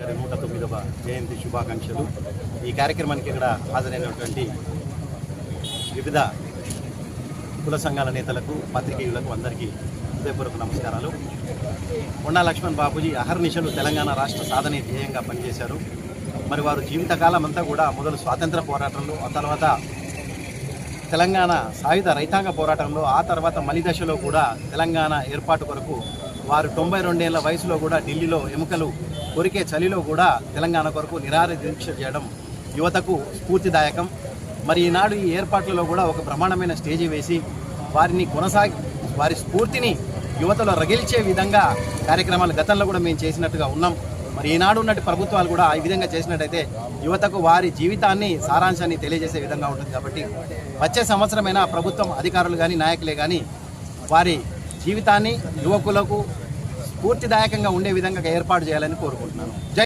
గారి నూట తొమ్మిదవ జయంతి శుభాకాంక్షలు. ఈ కార్యక్రమానికి ఇక్కడ హాజరైనటువంటి వివిధ కుల సంఘాల నేతలకు పత్రికేయులకు అందరికీ హృదయపూర్వక నమస్కారాలు. కొండా లక్ష్మణ్ బాబుజీ అహర్నిశలు తెలంగాణ రాష్ట్ర సాధనే ధ్యేయంగా పనిచేశారు. మరి వారు జీవితకాలం అంతా కూడా మొదలు స్వాతంత్ర పోరాటంలో ఆ తర్వాత తెలంగాణ సాయుధ రైతాంగ పోరాటంలో ఆ తర్వాత మలి దశలో కూడా తెలంగాణ ఏర్పాటు కొరకు వారు తొంభై రెండేళ్ళ వయసులో కూడా ఢిల్లీలో ఎముకలు కొరికే చలిలో కూడా తెలంగాణ కొరకు నిరార దీక్ష చేయడం యువతకు స్ఫూర్తిదాయకం. మరి ఈనాడు ఈ ఏర్పాట్లలో కూడా ఒక బ్రహ్మాండమైన స్టేజీ వేసి వారిని కొనసాగి వారి స్ఫూర్తిని యువతలో రగిల్చే విధంగా కార్యక్రమాలు గతంలో కూడా మేము చేసినట్టుగా ఉన్నాం. మరి ఈనాడు ఉన్నట్టు ప్రభుత్వాలు కూడా ఈ విధంగా చేసినట్టయితే యువతకు వారి జీవితాన్ని సారాంశాన్ని తెలియజేసే విధంగా ఉంటుంది కాబట్టి వచ్చే సంవత్సరమైనా ప్రభుత్వం అధికారులు కానీ నాయకులే కానీ వారి జీవితాన్ని యువకులకు స్ఫూర్తిదాయకంగా ఉండే విధంగా ఏర్పాటు చేయాలని కోరుకుంటున్నాను. జై